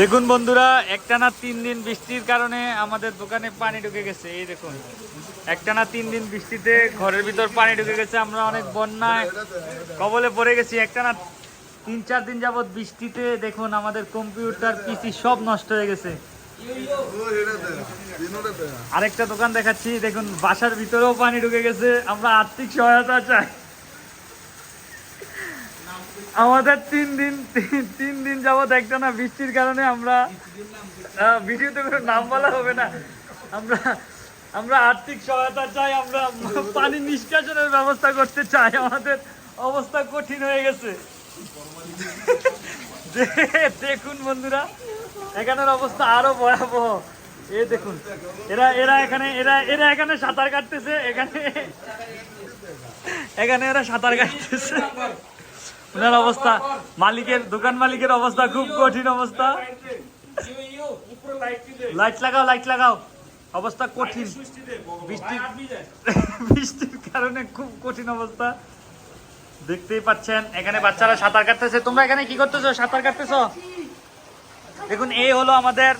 দেখুন বন্ধুরা, একটানা তিন দিন বৃষ্টির কারণে আমাদের দোকানে পানি ঢুকে গেছে, এই দেখুন। একটানা তিন দিন বৃষ্টিতে ঘরের ভিতর পানি ঢুকে গেছে, আমরা অনেক বন্যায় কবলে পড়ে গেছি। একটানা তিন চার দিন যাবত বৃষ্টিতে দেখুন আমাদের কম্পিউটার, পিসি সব নষ্ট হয়ে গেছে। আরেকটা দোকান দেখাচ্ছি, দেখুন, বাসার ভিতরেও পানি ঢুকে গেছে, আমরা আর্থিক সহায়তা চাই। আমাদের তিন দিন, তিন- দিন যাবত একটা না বৃষ্টির কারণে আমরা ভিডিওতে কোনো নাম বলা হবে না। আমরা আমরা আর্থিক সহায়তা চাই, আমরা পানি নিষ্কাশনের ব্যবস্থা করতে চাই। আমাদের অবস্থা কঠিন হয়ে গেছে। দেখুন বন্ধুরা, এখানের অবস্থা আরও ভয়াবহ। এ দেখুন, এরা এরা এখানে, এরা এরা এখানে সাঁতার কাটতেছে, এখানে এখানে এরা সাঁতার কাটতেছে। ওনার অবস্থা, মালিকের, দোকান মালিকের অবস্থা খুব কঠিন অবস্থা। লাইট লাগাও লাইট লাগাও। অবস্থা কঠিন। বৃষ্টির বৃষ্টির কারণে খুব কঠিন অবস্থা। দেখতেই পাচ্ছেন, এখানে বাচ্চারা সাঁতার কাটতেছে। তোমরা এখানে কি করতেছো? সাঁতার কাটতেছো? দেখুন, এই হলো আমাদের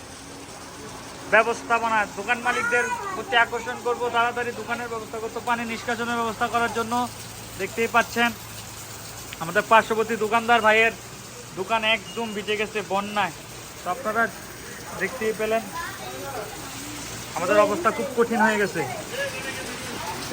ব্যবস্থাপনা। দোকান মালিকদের প্রতি আকর্ষণ করব তাড়াতাড়ি। দোকানের ব্যবস্থা করতো, পানি নিষ্কাশনের ব্যবস্থা করার জন্য। দেখতেই পাচ্ছেন আমাদের পার্শ্ববর্তী দোকানদার ভাইয়ের দোকান একদম ভিজে গেছে বন্যায়। তো আপনারা দেখতেই পেলেন, আমাদের অবস্থা খুব কঠিন হয়ে গেছে।